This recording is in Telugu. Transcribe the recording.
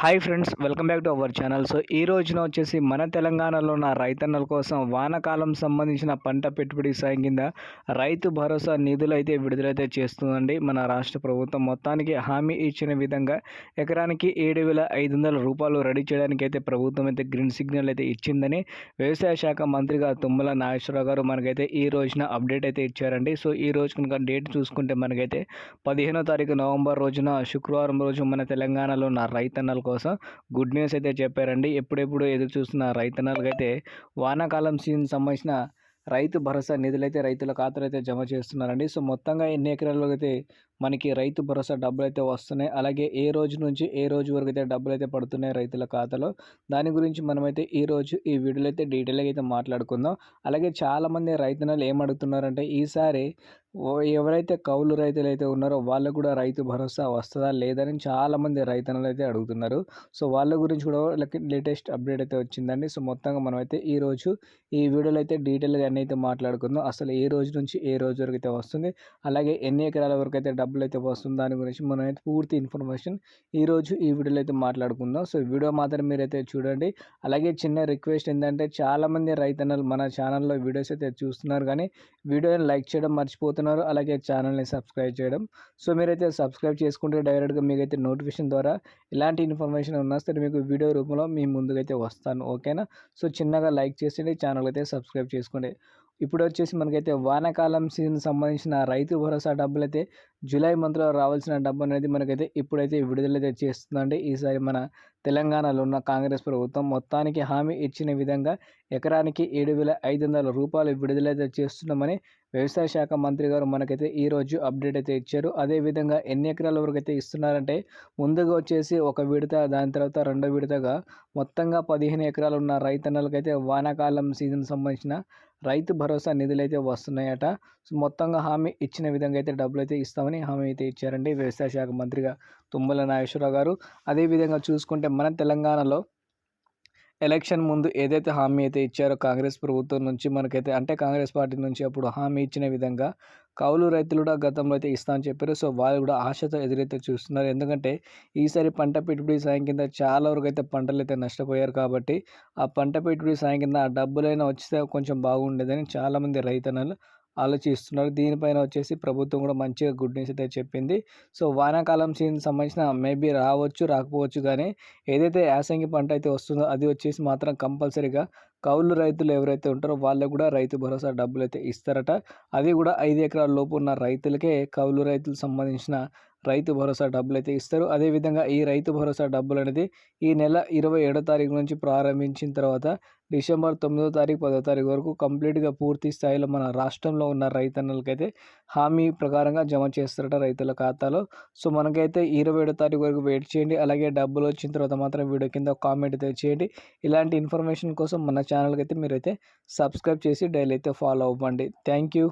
Hi friends welcome back to our channel so ఈ రోజున వచ్చేసి మన తెలంగాణలో ఉన్న రైతన్నల కోసం వానాకాలం సంబంధించిన పంట పెట్టుబడి సాయం కింద రైతు భరోసా నిధులు అయితే విడుదలైతే చేస్తుందండి. మన రాష్ట్ర ప్రభుత్వం మొత్తానికి హామీ ఇచ్చిన విధంగా ఎకరానికి ఏడు వేల ఐదు వందల రూపాయలు రెడీ చేయడానికి అయితే ప్రభుత్వం అయితే గ్రీన్ సిగ్నల్ అయితే ఇచ్చిందని వ్యవసాయ శాఖ మంత్రిగా తుమ్మల నాగేశ్వరరావు గారు మనకైతే ఈ రోజున అప్డేట్ అయితే ఇచ్చారండి. సో ఈ రోజు కనుక డేట్ చూసుకుంటే మనకైతే పదిహేనో తారీఖు నవంబర్ రోజున శుక్రవారం రోజు మన తెలంగాణలో ఉన్న రైతన్నలకు కోసం గుడ్ న్యూస్ అయితే చెప్పారండి. ఎప్పుడెప్పుడు ఎదురు చూస్తున్న రైతన్నలకైతే వానాకాలం సీజన్ సంబంధించిన రైతు భరోసా నిధులైతే రైతుల ఖాతాలు అయితే జమ చేస్తున్నారండి. సో మొత్తంగా ఎన్ని ఎకరాల్లో అయితే మనకి రైతు భరోసా డబ్బులు అయితే వస్తున్నాయి. అలాగే ఏ రోజు నుంచి ఏ రోజు వరకు అయితే డబ్బులు అయితే పడుతున్నాయి రైతుల ఖాతాలో దాని గురించి మనమైతే ఈ రోజు ఈ వీడియోలో అయితే డీటెయిల్గా అయితే మాట్లాడుకుందాం. అలాగే చాలామంది రైతన్నలు ఏమడుగుతున్నారంటే ఈసారి ఎవరైతే కౌలు రైతులు అయితే ఉన్నారో వాళ్ళకు కూడా రైతు భరోసా వస్తుందా లేదని చాలామంది రైతన్నలు అయితే అడుగుతున్నారు. సో వాళ్ళ గురించి కూడా లేటెస్ట్ అప్డేట్ అయితే వచ్చిందండి. సో మొత్తంగా మనమైతే ఈ రోజు ఈ వీడియోలో అయితే డీటెయిల్గా అన్నీ అయితే మాట్లాడుకుందాం. అసలు ఏ రోజు నుంచి ఏ రోజు వరకు అయితే వస్తుంది అలాగే ఎన్ని ఎకరాల వరకు అయితే డబ్బులు అయితే వస్తుంది. దాని గురించి మనం అయితే పూర్తి ఇన్ఫర్మేషన్ ఈరోజు ఈ వీడియోలో అయితే మాట్లాడుకుందాం. సో వీడియో మాత్రం మీరైతే చూడండి. అలాగే చిన్న రిక్వెస్ట్ ఏంటంటే చాలామంది రైతన్నలు మన ఛానల్లో వీడియోస్ అయితే చూస్తున్నారు. కానీ వీడియోని లైక్ చేయడం మర్చిపోతున్నారు. అలాగే ఛానల్ని సబ్స్క్రైబ్ చేయడం. సో మీరైతే సబ్స్క్రైబ్ చేసుకుంటే డైరెక్ట్గా మీకైతే నోటిఫికేషన్ ద్వారా ఇలాంటి ఇన్ఫర్మేషన్ ఉన్నా సరే మీకు వీడియో రూపంలో మీ ముందుకైతే వస్తాను. ఓకేనా? సో చిన్నగా లైక్ చేసి ఛానల్ అయితే సబ్స్క్రైబ్ చేసుకోండి. ఇప్పుడు వచ్చేసి మనకైతే వానాకాలం సీజన్ సంబంధించిన రైతు భరోసా డబ్బులు అయితే జూలై మంత్లో రావాల్సిన డబ్బు అనేది మనకైతే ఇప్పుడైతే విడుదలైతే చేస్తుందండి. ఈసారి మన తెలంగాణలో ఉన్న కాంగ్రెస్ ప్రభుత్వం మొత్తానికి హామీ ఇచ్చిన విధంగా ఎకరానికి ఏడు వేల ఐదు వందల రూపాయలు విడుదలైతే చేస్తున్నామని వ్యవసాయ శాఖ మంత్రి గారు మనకైతే ఈరోజు అప్డేట్ అయితే ఇచ్చారు. అదేవిధంగా ఎన్ని ఎకరాల వరకు అయితే ఇస్తున్నారంటే ముందుగా వచ్చేసి ఒక విడత దాని తర్వాత రెండో విడతగా మొత్తంగా పదిహేను ఎకరాలు ఉన్న రైతన్నలకైతే వానాకాలం సీజన్ సంబంధించిన రైతు భరోసా నిధులు అయితే వస్తున్నాయట. మొత్తంగా హామీ ఇచ్చిన విధంగా అయితే డబ్బులు అయితే ఇస్తామని హామీ అయితే ఇచ్చారండి వ్యవసాయ శాఖ మంత్రిగా తుమ్మల నాగేశ్వరరావు గారు. అదేవిధంగా చూసుకుంటే మన తెలంగాణలో ఎలక్షన్ ముందు ఏదైతే హామీ అయితే ఇచ్చారో కాంగ్రెస్ ప్రభుత్వం నుంచి మనకైతే అంటే కాంగ్రెస్ పార్టీ నుంచి అప్పుడు హామీ ఇచ్చిన విధంగా కౌలు రైతులు కూడా గతంలో అయితే ఇస్తా అని చెప్పారు. సో వాళ్ళు కూడా ఆశతో ఎదురైతే చూస్తున్నారు. ఎందుకంటే ఈసారి పంట పెట్టుబడి సాయం కింద చాలా వరకు అయితే పంటలు అయితే నష్టపోయారు కాబట్టి ఆ పంట పెట్టుబడి సాయం కింద ఆ డబ్బులైనా వచ్చితే కొంచెం బాగుండేదని చాలామంది రైతన్నలు ఆలోచిస్తున్నారు. దీనిపైన వచ్చేసి ప్రభుత్వం కూడా మంచిగా గుడ్ న్యూస్ అయితే చెప్పింది. సో వానాకాలం సీజన్ సంబంధించిన మేబీ రావచ్చు రాకపోవచ్చు కానీ ఏదైతే యాసంగి పంట అయితే వస్తుందో అది వచ్చేసి మాత్రం కంపల్సరీగా కౌలు రైతులు ఎవరైతే ఉంటారో వాళ్ళకు కూడా రైతు భరోసా డబ్బులు అయితే ఇస్తారట. అది కూడా ఐదు ఎకరాల లోపు ఉన్న రైతులకే కౌలు రైతులకు సంబంధించిన రైతు భరోసా డబ్బులు అయితే ఇస్తారు. అదేవిధంగా ఈ రైతు భరోసా డబ్బులు అనేది ఈ నెల ఇరవై ఏడో తారీఖు నుంచి ప్రారంభించిన తర్వాత డిసెంబర్ తొమ్మిదో తారీఖు పదో తారీఖు వరకు కంప్లీట్గా పూర్తి స్థాయిలో మన రాష్ట్రంలో ఉన్న రైతన్నలకైతే హామీ ప్రకారంగా జమ చేస్తారట రైతుల ఖాతాలో. సో మనకైతే ఇరవై ఏడో తారీఖు వరకు వెయిట్ చేయండి. అలాగే డబ్బులు వచ్చిన తర్వాత మాత్రం వీడియో కింద కామెంట్ అయితే చేయండి. ఇలాంటి ఇన్ఫర్మేషన్ కోసం మన ఛానల్కి అయితే మీరైతే సబ్స్క్రైబ్ చేసి డైలీ అయితే ఫాలో అవ్వండి. Thank you.